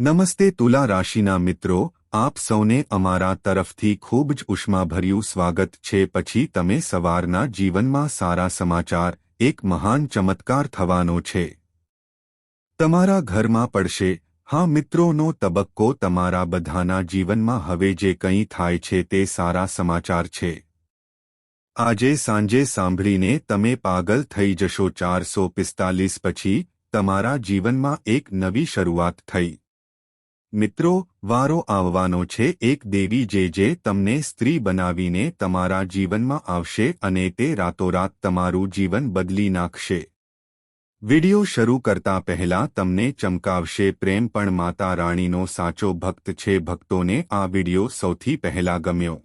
નમસ્તે તુલા રાશિના મિત્રો, આપ સૌને અમારા તરફથી ખૂબ જ ઉષ્માભર્યું સ્વાગત છે. પછી તમે સવારના જીવનમાં સારા સમાચાર, એક મહાન ચમત્કાર થવાનો છે. તમારા ઘરમાં પડશે. હા મિત્રોનો તબક્કો તમારા બધાના જીવનમાં હવે જે કંઈ થાય છે તે સારા સમાચાર છે. આજે સાંજે સાંભળીને તમે પાગલ થઈ જશો. ચારસો પિસ્તાલીસ પછી તમારા જીવનમાં એક નવી શરૂઆત થઈ. મિત્રો, વારો આવવાનો છે, એક દેવી જે જે તમને સ્ત્રી બનાવીને તમારા જીવનમાં આવશે અને તે રાતોરાત તમારું જીવન બદલી નાખશે. વિડિયો શરૂ કરતા પહેલા તમને ચમકાવશે પ્રેમ, પણ માતા રાણીનો સાચો ભક્ત છે, ભક્તોને આ વિડિયો સૌથી પહેલા ગમ્યો.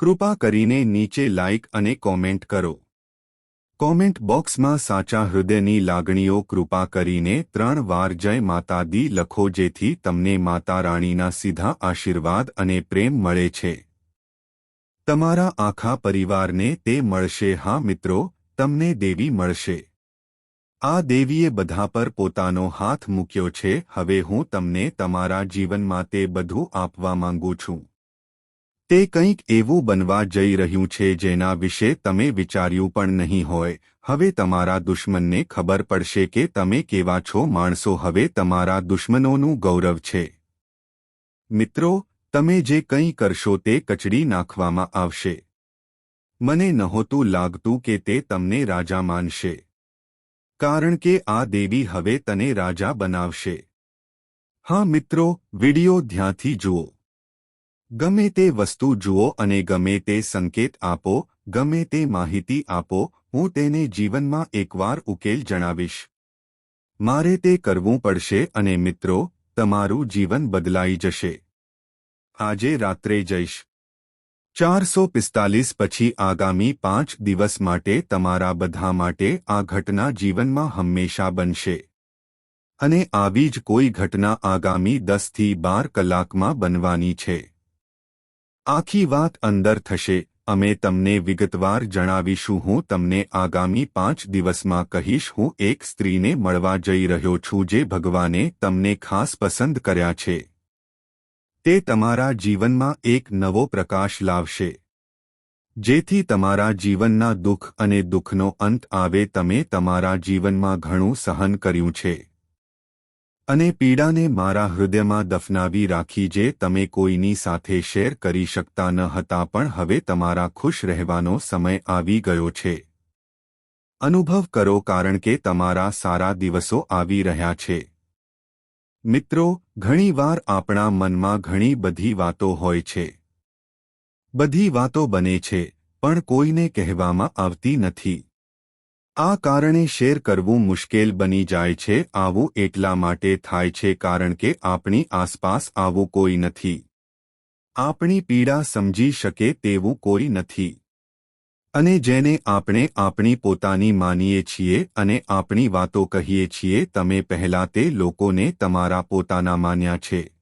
કૃપા કરીને નીચે લાઇક અને કોમેન્ટ કરો. કોમેન્ટ બોક્સમાં સાચા હૃદયની લાગણીઓ કૃપા કરીને ત્રણ વાર જય માતા દી લખો જેથી તમને માતા રાણીના સીધા આશીર્વાદ અને પ્રેમ મળે છે. તમારા આખા પરિવારને તે મળશે. હા મિત્રો, તમને દેવી મળશે. આ દેવીએ બધા પર પોતાનો હાથ મૂક્યો છે. હવે હું તમને તમારા જીવનમાં તે બધું આપવા માંગુ છું. તે કંઈક એવું બનવા જઈ રહ્યું છે જેના વિશે તમે વિચાર્યું પણ નહીં હોય. હવે તમારા દુશ્મનને ખબર પડશે કે તમે કેવા છો માણસો. હવે તમારા દુશ્મનોનું ગૌરવ છે. મિત્રો, તમે જે કંઈ કરશો તે કચડી નાખવામાં આવશે. મને નહોતું લાગતું કે તે તમને રાજા માનશે. કારણ કે આ દેવી હવે તને રાજા બનાવશે. હા મિત્રો, વિડિયો ધ્યાંથી જુઓ. ગમે તે વસ્તુ જુઓ અને ગમે તે સંકેત આપો, ગમે તે માહિતી આપો, હું તેને જીવનમાં એકવાર ઉકેલ જણાવીશ. મારે તે કરવું પડશે અને મિત્રો, તમારું જીવન બદલાઈ જશે. આજે રાત્રે જઈશ. ચારસો પિસ્તાલીસ પછી આગામી પાંચ દિવસ માટે તમારા બધા માટે આ ઘટના જીવનમાં હંમેશા બનશે. અને આવી જ કોઈ ઘટના આગામી દસથી બાર કલાકમાં બનવાની છે. આખી વાત અંદર થશે. અમે તમને વિગતવાર જણાવીશું. હું તમને આગામી પાંચ દિવસમાં કહીશ. હું એક સ્ત્રીને મળવા જઈ રહ્યો છું જે ભગવાને તમને ખાસ પસંદ કર્યા છે. તે તમારા જીવનમાં એક નવો પ્રકાશ લાવશે. જેથી તમારા જીવનના દુઃખ અને દુઃખનો અંત આવે. તમે તમારા જીવનમાં ઘણું સહન કર્યું છે. અને પીડાને મારા હૃદયમાં દફનાવી રાખી જે તમે કોઈની સાથે શેર કરી શકતા ન હતા પણ હવે તમારા ખુશ રહેવાનો સમય આવી ગયો છે. અનુભવ કરો કારણ કે તમારા સારા દિવસો આવી રહ્યા છે. મિત્રો ઘણીવાર આપણા મનમાં ઘણી બધી વાતો હોય છે. બધી વાતો બને છે, પણ કોઈને કહેવામાં આવતી નથી. આ કારણે શેર કરવું મુશ્કેલ બની જાય છે, આવું એટલા માટે થાય છે કારણ કે આપણી આસપાસ આવું કોઈ નથી. આપણી પીડા સમજી શકે તેવું કોઈ નથી. અને જેને આપણે આપણી પોતાની માનીએ છીએ અને આપણી વાતો કહીએ છીએ, તમે પહેલા તે લોકોને તમારા પોતાના માન્યા છે.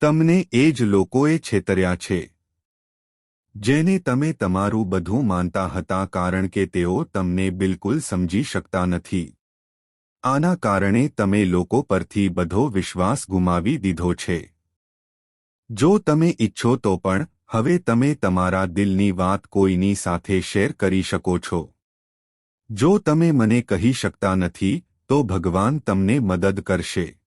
તમને એ જ લોકોએ છેતર્યા છે. જેને તમે તમારું બધું માનતા હતા કારણ કે તેઓ તમને બિલકુલ સમજી શકતા નથી. આના કારણે તમે લોકો પરથી બધો વિશ્વાસ ગુમાવી દીધો છે. જો તમે ઇચ્છો તો પણ, હવે તમે તમારા દિલની વાત કોઈની સાથે શેર કરી શકો છો. જો તમે મને કહી શકતા નથી, તો ભગવાન તમને મદદ કરશે.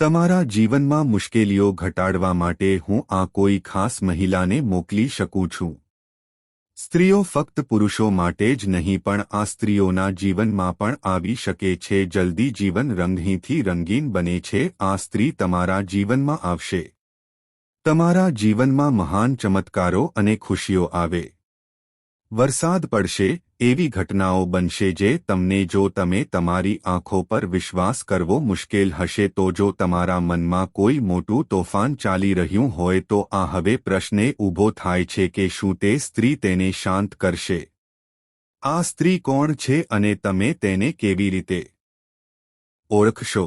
તમારા જીવનમાં મુશ્કેલીઓ ઘટાડવા માટે હું આ કોઈ ખાસ મહિલાને મોકલી શકું છું. સ્ત્રીઓ ફક્ત પુરુષો માટે જ નહીં, પણ આ સ્ત્રીઓના જીવનમાં પણ આવી શકે છે. જલ્દી જીવન રંગહીથી રંગીન બને છે. આ સ્ત્રી તમારા જીવનમાં આવશે. તમારા જીવનમાં મહાન ચમત્કારો અને ખુશીઓ આવે. વરસાદ પડશે એવી ઘટનાઓ બનશે જે તમને જો તમે તમારી આંખો પર વિશ્વાસ કરવો મુશ્કેલ હશે તો જો તમારા મનમાં કોઈ મોટું તોફાન ચાલી રહ્યું હોય તો આ હવે પ્રશ્ને ઊભો થાય છે કે શું તે સ્ત્રી તેને શાંત કરશે. આ સ્ત્રી કોણ છે અને તમે તેને કેવી રીતે ઓળખશો?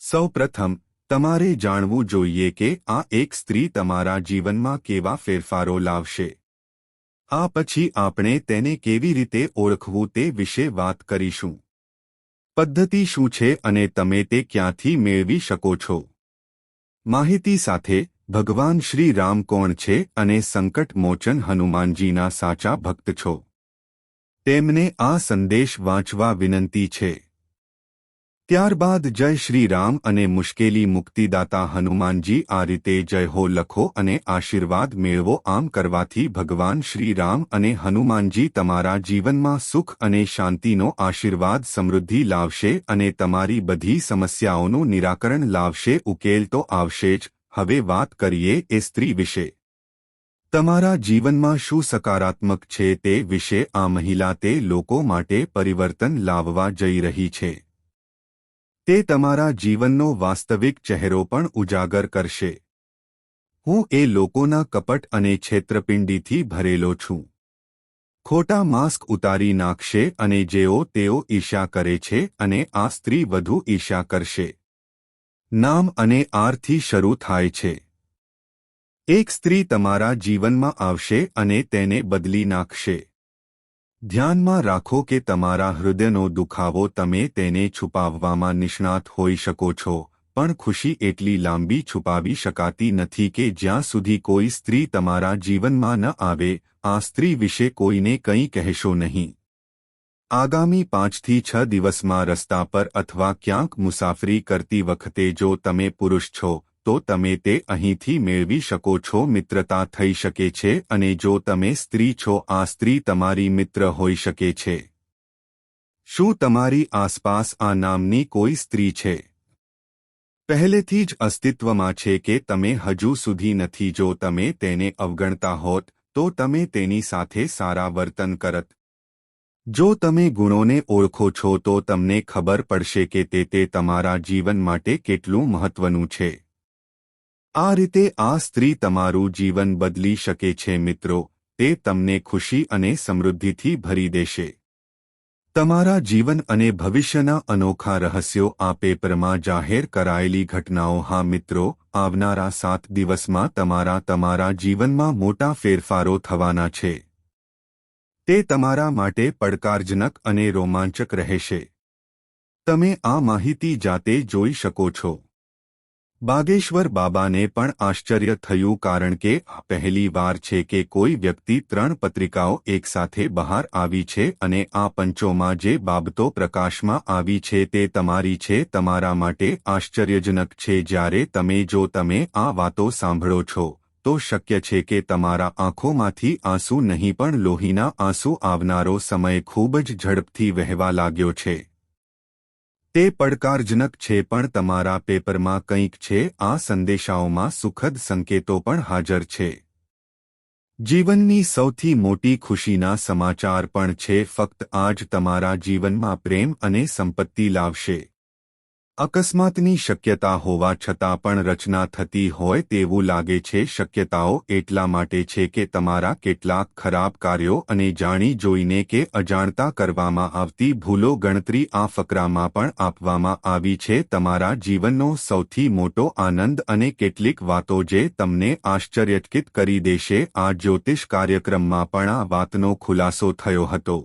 સૌપ્રથમ, તમારે જાણવું જોઈએ કે આ એક સ્ત્રી તમારા જીવનમાં કેવા ફેરફારો લાવશે. આ પછી આપણે તેને કેવી રીતે ઓળખવું તે વિશે વાત કરીશું. પદ્ધતિ શું છે અને તમે તે ક્યાંથી મેળવી શકો છો? માહિતી સાથે, ભગવાન શ્રી રામ કોણ છે અને સંકટ મોચન હનુમાનજીના સાચા ભક્ત છો? તેમને આ સંદેશ વાંચવા વિનંતી છે. ત્યારબાદ જય શ્રીરામ અને મુશ્કેલી મુક્તિદાતા હનુમાનજી આ રીતે જય હો લખો અને આશીર્વાદ મેળવો આમ કરવાથી ભગવાન શ્રીરામ અને હનુમાનજી તમારા જીવનમાં સુખ અને શાંતિનો આશીર્વાદ સમૃદ્ધિ લાવશે અને તમારી બધી સમસ્યાઓનું નિરાકરણ લાવશે, ઉકેલ તો આવશે જ. હવે વાત કરીએ એ સ્ત્રી વિશે. તમારા જીવનમાં શું સકારાત્મક છે તે વિશે આ મહિલા તે લોકો માટે પરિવર્તન લાવવા જઈ રહી છે. તે તમારા જીવનનો વાસ્તવિક ચહેરો પણ ઉજાગર કરશે. હું એ લોકોના કપટ અને છેત્રપિંડીથી ભરેલો છું. ખોટા માસ્ક ઉતારી નાખશે અને જેઓ તેઓ ઈશા કરે છે અને આ સ્ત્રી વધુ ઈશા કરશે. નામ અને આરથી શરૂ થાય છે. એક સ્ત્રી તમારા જીવનમાં આવશે અને તેને બદલી નાખશે. ધ્યાનમાં રાખો કે તમારા હૃદયનો દુખાવો તમે તેને છુપાવવામાં નિષ્ણાત હોઈ શકો છો, પણ ખુશી એટલી લાંબી છુપાવી શકાતી નથી કે જ્યાં સુધી કોઈ સ્ત્રી તમારા જીવનમાં ન આવે, આ સ્ત્રી વિશે કોઈને કંઈ કહેશો નહીં. આગામી પાંચથી છ દિવસમાં રસ્તા પર અથવા ક્યાંક મુસાફરી કરતી વખતે જો તમે પુરુષ છો તો તમે તે અહીંથી મેળવી શકો છો. મિત્રતા થઈ શકે છે અને જો તમે સ્ત્રી છો, આ સ્ત્રી તમારી મિત્ર હોઈ શકે છે. શું તમારી આસપાસ આ નામની કોઈ સ્ત્રી છે? પહેલેથી જ અસ્તિત્વમાં છે કે તમે હજુ સુધી નથી. જો તમે તેને અવગણતા હોત, તો તમે તેની સાથે સારા વર્તન કરત. જો તમે ગુણોને ઓળખો છો, તો તમને ખબર પડશે કે તે તે તમારા જીવન માટે કેટલું મહત્વનું છે. આ રીતે આ સ્ત્રી તમારું જીવન બદલી શકે છે મિત્રો, તે તમને ખુશી અને સમૃદ્ધિથી ભરી દેશે. તમારા જીવન અને ભવિષ્યના અનોખા રહસ્યો આ પેપરમાં જાહેર કરાયેલી ઘટનાઓ હા મિત્રો, આવનારા સાત દિવસમાં તમારા તમારા જીવનમાં મોટા ફેરફારો થવાના છે. તે તમારા માટે પડકારજનક અને રોમાંચક રહેશે. તમે આ માહિતી જાતે જોઈ શકો છો. બાગેશ્વર બાબાને પણ આશ્ચર્ય થયું કારણ કે પહેલી વાર છે કે કોઈ વ્યક્તિ ત્રણ પત્રિકાઓ એકસાથે બહાર આવી છે અને આ પંચોમાં જે બાબતો પ્રકાશમાં આવી છે તે તમારી છે તમારા માટે આશ્ચર્યજનક છે. જ્યારે તમે જો તમે આ વાતો સાંભળો છો, તો શક્ય છે કે તમારા આંખોમાંથી આંસુ નહીં પણ લોહીના આંસુ આવનારો સમય ખૂબ જ ઝડપથી વહેવા લાગ્યો છે. તે પડકારજનક છે પણ તમારા પેપરમાં કંઈક છે, આ સંદેશાઓમાં સુખદ સંકેતો પણ હાજર છે. જીવનની સૌથી મોટી ખુશીના સમાચાર પણ છે, ફક્ત આજ તમારા જીવનમાં પ્રેમ અને સંપત્તિ લાવશે. અકસ્માતની શક્યતા હોવા છતાં પણ રચના થતી હોય તેવું લાગે છે. શક્યતાઓ એટલા માટે છે કે તમારા કેટલાક ખરાબ કાર્યો અને જાણી જોઈને કે અજાણતા કરવામાં આવતી ભૂલો ગણતરી આ ફકરામાં પણ આપવામાં આવી છે. તમારા જીવનનો સૌથી મોટો આનંદ અને કેટલીક વાતો જે તમને આશ્ચર્યચકિત કરી દેશે. આ જ્યોતિષ કાર્યક્રમમાં પણ આ વાતનો ખુલાસો થયો હતો.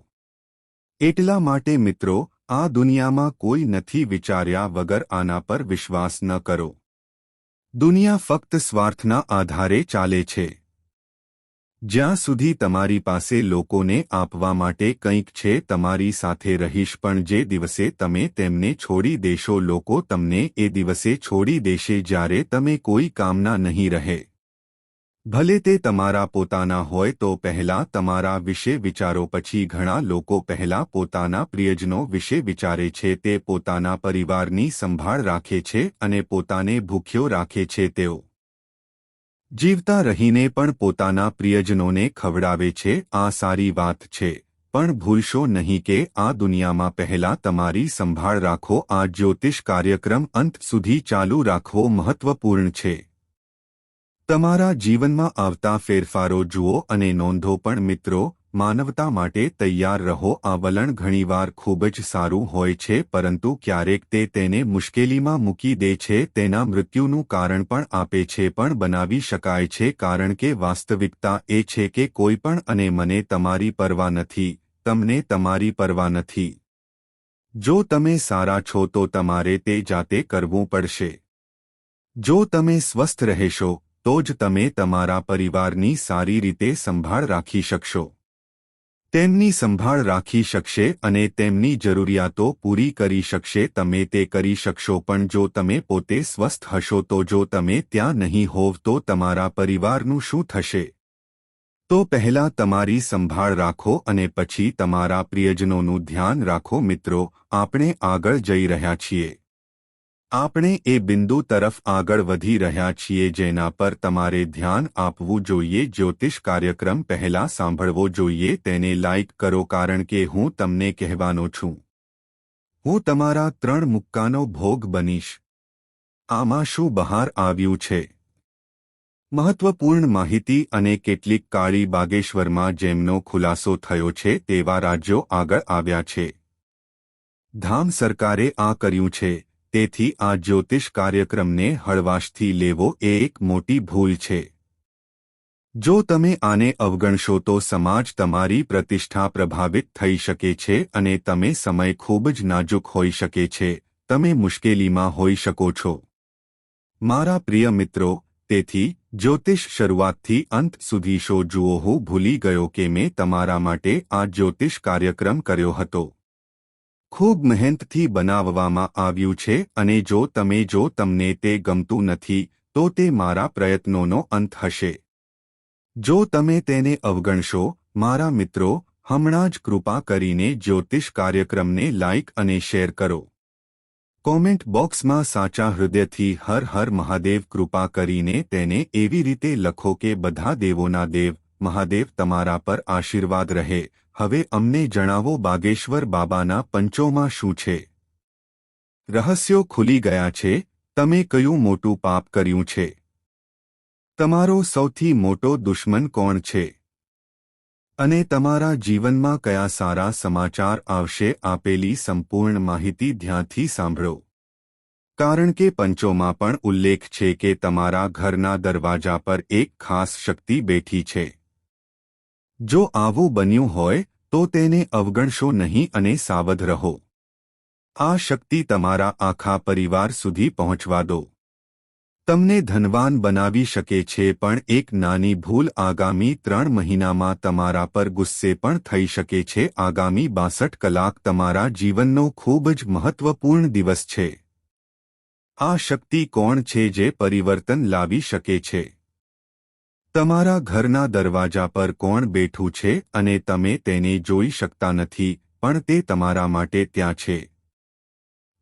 એટલા માટે મિત્રો આ દુનિયામાં કોઈ નથી વિચાર્યા વગર આના પર વિશ્વાસ ન કરો. દુનિયા ફક્ત સ્વાર્થના આધારે ચાલે છે. જ્યાં સુધી તમારી પાસે લોકોને આપવા માટે કંઈક છે તમારી સાથે રહીશ પણ જે દિવસે તમે તેમને છોડી દેશો લોકો તમને એ દિવસે છોડી દેશે જ્યારે તમે કોઈ કામના નહીં રહે. ભલે તે તમારા પોતાના હોય તો પહેલા તમારા વિશે વિચારો, પછી ઘણા લોકો પહેલા પોતાના પ્રિયજનો વિશે વિચારે છે, તે પોતાના પરિવારની સંભાળ રાખે છે અને પોતાને ભૂખ્યો રાખે છે, તેઓ જીવતા રહીને પણ પોતાના પ્રિયજનોને ખવડાવે છે, આ સારી વાત છે. પણ ભૂલશો નહીં કે આ દુનિયામાં પહેલા તમારી સંભાળ રાખો, આ જ્યોતિષ કાર્યક્રમ અંત સુધી ચાલુ રાખવો મહત્વપૂર્ણ છે. તમારા જીવનમાં આવતા ફેરફારો જુઓ અને નોંધો પણ મિત્રો, માનવતા માટે તૈયાર રહો. આ વલણ ઘણીવાર ખૂબ જ સારું હોય છે, પરંતુ ક્યારેક તે તેને મુશ્કેલીમાં મૂકી દે છે, તેના મૃત્યુનું કારણ પણ આપે છે, પણ બનાવી શકાય છે, કારણ કે વાસ્તવિકતા એ છે કે કોઈ પણ અને મને તમારી પરવા નથી, તમને તમારી પરવા નથી. જો તમે સારા છો તો તમારે તે જાતે કરવું પડશે. જો તમે સ્વસ્થ રહેશો તો જ તમે તમારા પરિવારની સારી રીતે સંભાળ રાખી શકશો. તેમની સંભાળ રાખી શકશે અને તેમની જરૂરિયાતો પૂરી કરી શકશે. તમે તે કરી શકશો, પણ જો તમે પોતે સ્વસ્થ હશો, તો જો તમે ત્યાં નહીં હોવ, તો તમારા પરિવારનું શું થશે? તો પહેલા તમારી સંભાળ રાખો અને પછી તમારા પ્રિયજનોનું ધ્યાન રાખો. મિત્રો, આપણે આગળ જઈ રહ્યા છીએ. આપણે એ બિંદુ તરફ આગળ વધી રહ્યા છીએ જેના પર તમારે ધ્યાન આપવું જોઈએ, જ્યોતિષ કાર્યક્રમ પહેલા સાંભળવો જોઈએ, તેને લાઇક કરો કારણ કે હું તમને કહેવાનો છું. હું તમારા ત્રણ મુક્કાનો ભોગ બનીશ. આમાં શું બહાર આવ્યું છે? મહત્વપૂર્ણ માહિતી અને કેટલીક કાળી બાગેશ્વરમાં જેમનો ખુલાસો થયો છે તેવા રાજ્યો આગળ આવ્યા છે. ધામ સરકારે આ કર્યું છે. તેથી આ જ્યોતિષ કાર્યક્રમને હળવાશથી લેવો એ એક મોટી ભૂલ છે. જો તમે આને અવગણશો તો સમાજ તમારી પ્રતિષ્ઠા પ્રભાવિત થઈ શકે છે અને તમે સમય ખૂબ જ નાજુક હોઈ શકે છે. તમે મુશ્કેલીમાં હોઈ શકો છો. મારા પ્રિય મિત્રો, તેથી જ્યોતિષ શરૂઆતથી અંત સુધી શો જુઓ હું ભૂલી ગયો કે મેં તમારા માટે આ જ્યોતિષ કાર્યક્રમ કર્યો હતો. ખૂબ મહેનતથી બનાવવામાં આવ્યું છે અને જો તમે જો તમને તે ગમતું નથી, તો તે મારા પ્રયત્નોનો અંત હશે. જો તમે તેને અવગણશો, મારા મિત્રો, હમણાં જ કૃપા કરીને જ્યોતિષ કાર્યક્રમને લાઇક અને શેર કરો. કોમેન્ટ બોક્સમાં સાચા હૃદયથી હર હર મહાદેવ કૃપા કરીને તેને એવી રીતે લખો કે બધા દેવોના દેવ, મહાદેવ તમારા પર આશીર્વાદ રહે. હવે અમને જણાવો બાગેશ્વર બાબાના પંચોમાં શું છે? રહસ્યો ખુલી ગયા છે, તમે કયું મોટું પાપ કર્યું છે? તમારો સૌથી મોટો દુશ્મન કોણ છે? અને તમારા જીવનમાં કયા સારા સમાચાર આવશે આપેલી સંપૂર્ણ માહિતી ધ્યાનથી સાંભળો. કારણ કે પંચોમાં પણ ઉલ્લેખ છે કે તમારા ઘરના દરવાજા પર એક ખાસ શક્તિ બેઠી છે. જો આવું બન્યું હોય, તો તેને અવગણશો નહીં અને સાવધ રહો. આ શક્તિ તમારા આખા પરિવાર સુધી પહોંચવા દો. તમને ધનવાન બનાવી શકે છે, પણ એક નાની ભૂલ આગામી ત્રણ મહિનામાં તમારા પર ગુસ્સે પણ થઈ શકે છે. આગામી બાસઠ કલાક તમારા જીવનનો ખૂબ જ મહત્વપૂર્ણ દિવસ છે. આ શક્તિ કોણ છે જે પરિવર્તન લાવી શકે છે? તમારા ઘરના દરવાજા પર કોણ બેઠું છે અને તમે તેને જોઈ શકતા નથી, પણ તે તમારા માટે ત્યાં છે.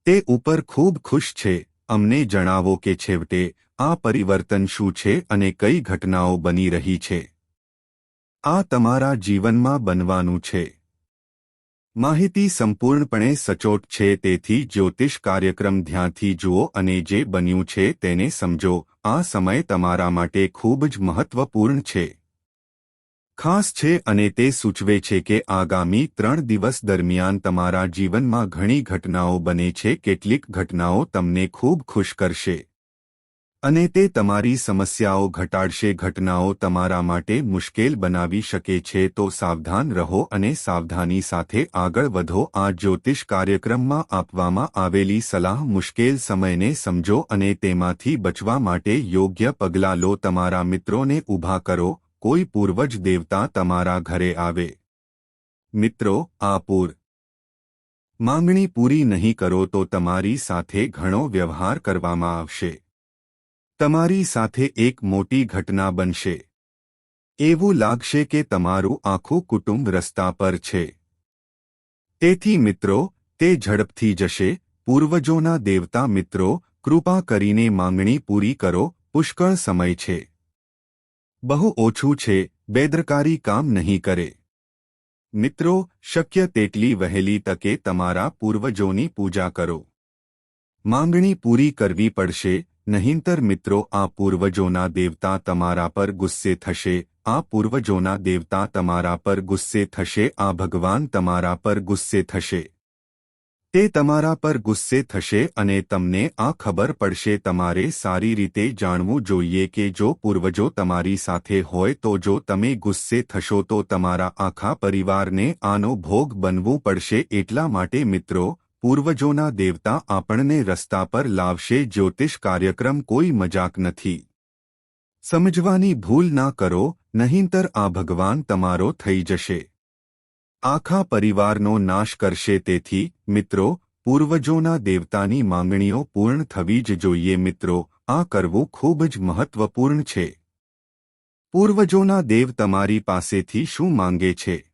તે ઉપર ખૂબ ખુશ છે. અમને જણાવો કે છેવટે, આ પરિવર્તન શું છે અને કઈ ઘટનાઓ બની રહી છે? આ તમારા જીવનમાં બનવાનું છે. માહિતી સંપૂર્ણપણે સચોટ છે, તેથી જ્યોતિષ કાર્યક્રમ ધ્યાનથી જુઓ અને જે બન્યું છે તેને સમજો. આ સમય તમારા માટે ખૂબ જ મહત્વપૂર્ણ છે. ખાસ છે અને તે સૂચવે છે કે આગામી ત્રણ દિવસ દરમિયાન તમારા જીવનમાં ઘણી ઘટનાઓ બને છે. કેટલીક ઘટનાઓ તમને ખૂબ ખુશ કરશે. અને તે તમારી સમસ્યાઓ ઘટાડશે, ઘટનાઓ તમારા માટે મુશ્કેલ બનાવી શકે છે, તો સાવધાન રહો અને સાવધાની સાથે આગળ વધો. આ જ્યોતિષ કાર્યક્રમમાં આપવામાં આવેલી સલાહ મુશ્કેલ સમયને સમજો અને તેમાંથી બચવા માટે યોગ્ય પગલાં લો. તમારા મિત્રોને ઊભા કરો, કોઈ પૂર્વજ દેવતા તમારા ઘરે આવે. મિત્રો, આ પૂર. માંગણી પૂરી નહીં કરો તો તમારી સાથે ઘણો વ્યવહાર કરવામાં આવશે. તમારી સાથે એક મોટી ઘટના બનશે. એવું લાગશે કે તમારું આખું કુટુંબ રસ્તા પર છે. તેથી મિત્રો, તે ઝડપથી જશે. પૂર્વજોના દેવતા મિત્રો, કૃપા કરીને માંગણી પૂરી કરો. પુષ્કળ સમય છે. બહુ ઓછું છે. બેદરકારી કામ નહીં કરે. મિત્રો, શક્ય તેટલી વહેલી તકે તમારા પૂર્વજોની પૂજા કરો. માંગણી પૂરી કરવી પડશે. નહીંતર મિત્રો, આ પૂર્વજોના દેવતા તમારા પર ગુસ્સે થશે, આ પૂર્વજોના દેવતા તમારા પર ગુસ્સે થશે, આ ભગવાન તમારા પર ગુસ્સે થશે. તે તમારા પર ગુસ્સે થશે અને તમને આ ખબર પડશે, તમારે સારી રીતે જાણવું જોઈએ કે જો પૂર્વજો તમારી સાથે હોય તો જો તમે ગુસ્સે થશો તો તમારા આખા પરિવારને આનો ભોગ બનવું પડશે. એટલા માટે મિત્રો પૂર્વજોના દેવતા આપણને રસ્તા પર લાવશે જ્યોતિષ કાર્યક્રમ કોઈ મજાક નથી. સમજવાની ભૂલ ના કરો, નહીંતર આ ભગવાન તમારો થઈ જશે. આખા પરિવારનો નાશ કરશે તેથી, મિત્રો, પૂર્વજોના દેવતાની માંગણીઓ પૂર્ણ થવી જ જોઈએ મિત્રો, આ કરવું ખૂબ જ મહત્વપૂર્ણ છે. પૂર્વજોના દેવ તમારી પાસેથી શું માંગે છે?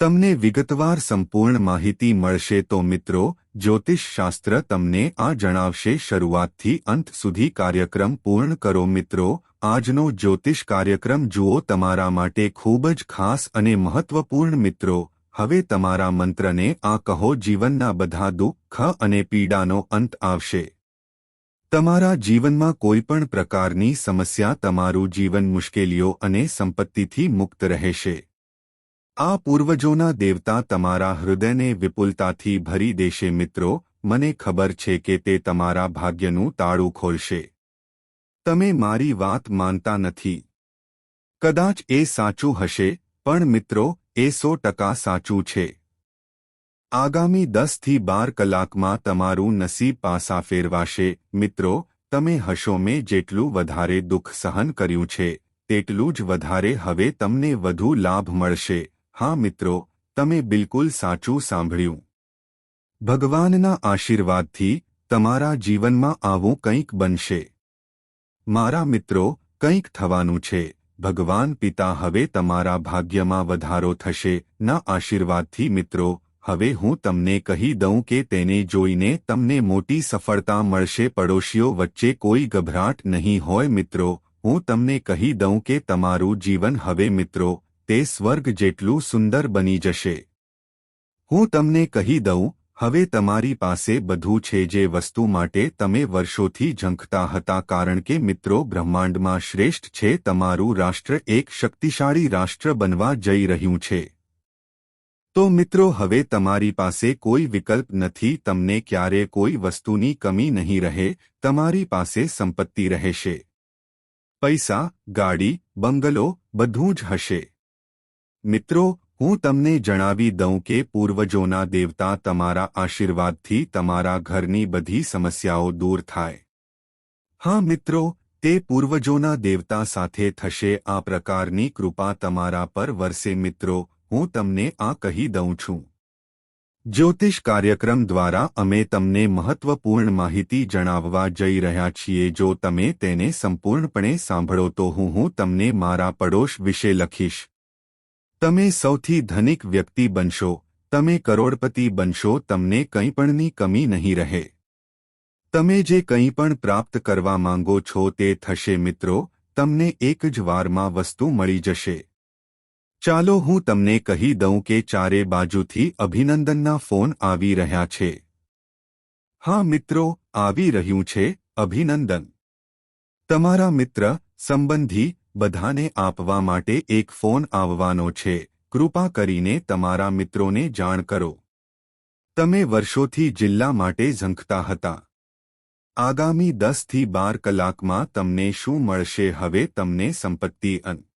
તમને વિગતવાર સંપૂર્ણ માહિતી મળશે તો મિત્રો, જ્યોતિષશાસ્ત્ર તમને આ જણાવશે શરૂઆતથી અંત સુધી કાર્યક્રમ પૂર્ણ કરો મિત્રો. આજનો જ્યોતિષ કાર્યક્રમ જુઓ તમારા માટે ખૂબ જ ખાસ અને મહત્વપૂર્ણ મિત્રો. હવે તમારા મંત્રને આ કહો, જીવનના બધા દુઃખ અને પીડાનો અંત આવશે. તમારા જીવનમાં કોઈપણ પ્રકારની સમસ્યા તમારું જીવન મુશ્કેલીઓ અને સંપત્તિથી મુક્ત રહેશે. આ પૂર્વજોના દેવતા તમારા હૃદયને વિપુલતાથી ભરી દેશે મિત્રો, મને ખબર છે કે તે તમારા ભાગ્યનું તાળું ખોલશે. તમે મારી વાત માનતા નથી. કદાચ એ સાચું હશે, પણ મિત્રો, એ સો ટકા સાચું છે. આગામી દસથી બાર કલાકમાં તમારું નસીબ પાસા ફેરવાશે, મિત્રો, તમે હશો મેં જેટલું વધારે દુઃખ સહન કર્યું છે, તેટલું જ વધારે હવે તમને વધુ લાભ મળશે. હા મિત્રો, તમે બિલકુલ સાચું સાંભળ્યું. ભગવાનના આશીર્વાદથી તમારા જીવનમાં આવું કંઈક બનશે. મારા મિત્રો, કંઈક થવાનું છે. ભગવાન પિતા હવે તમારા ભાગ્યમાં વધારો થશે. ના આશીર્વાદથી મિત્રો, હવે હું તમને કહી દઉં કે તેને જોઈને તમને મોટી સફળતા મળશે. પડોશીઓ વચ્ચે કોઈ ગભરાટ નહીં હોય મિત્રો. હું તમને કહી દઉં કે તમારું જીવન હવે મિત્રો તે સ્વર્ગ જેટલું સુંદર બની જશે. હું તમને કહી દઉં, હવે તમારી પાસે બધું છે જે વસ્તુ માટે તમે વર્ષોથી ઝંખતા હતા કારણ કે મિત્રો બ્રહ્માંડમાં શ્રેષ્ઠ છે તમારું રાષ્ટ્ર એક શક્તિશાળી રાષ્ટ્ર બનવા જઈ રહ્યું છે. તો મિત્રો હવે તમારી પાસે કોઈ વિકલ્પ નથી, તમને ક્યારે કોઈ વસ્તુની કમી નહીં રહે, તમારી પાસે સંપત્તિ રહેશે. પૈસા, ગાડી, બંગલો બધું જ હશે. મિત્રો, હું તમને જણાવી દઉં કે પૂર્વજોના દેવતા તમારા આશીર્વાદથી તમારા ઘરની બધી સમસ્યાઓ દૂર થાય. હા, મિત્રો, તે પૂર્વજોના દેવતા સાથે થશે. આ પ્રકારની કૃપા તમારા પર વરસે. મિત્રો, હું તમને આ કહી દઉં છું. જ્યોતિષ કાર્યક્રમ દ્વારા અમે તમને મહત્વપૂર્ણ માહિતી જણાવવા જઈ રહ્યા છીએ. જો તમે તેને સંપૂર્ણપણે સાંભળો તો હું હું તમને મારા પડોશ વિશે લખીશ. તમે સૌથી ધનિક વ્યક્તિ બનશો, તમે કરોડપતિ બનશો, તમને કંઈપણની કમી નહીં રહે. તમે જે કંઈ પણ પ્રાપ્ત કરવા માંગો છો તે થશે મિત્રો, તમને એક જ વારમાં વસ્તુ મળી જશે. ચાલો હું તમને કહી દઉં કે ચારે બાજુથી અભિનંદનના ફોન આવી રહ્યા છે. હા મિત્રો, આવી રહ્યું છે, અભિનંદન. તમારા મિત્ર, સંબંધી બધાને આપવા માટે એક ફોન આવવાનો છે. કૃપા કરીને તમારા મિત્રોને જાણ કરો. તમે વર્ષોથી જિલ્લા માટે ઝંખતા હતા. આગામી દસથી બાર કલાકમાં તમને શું મળશે? હવે તમને સંપત્તિ અંત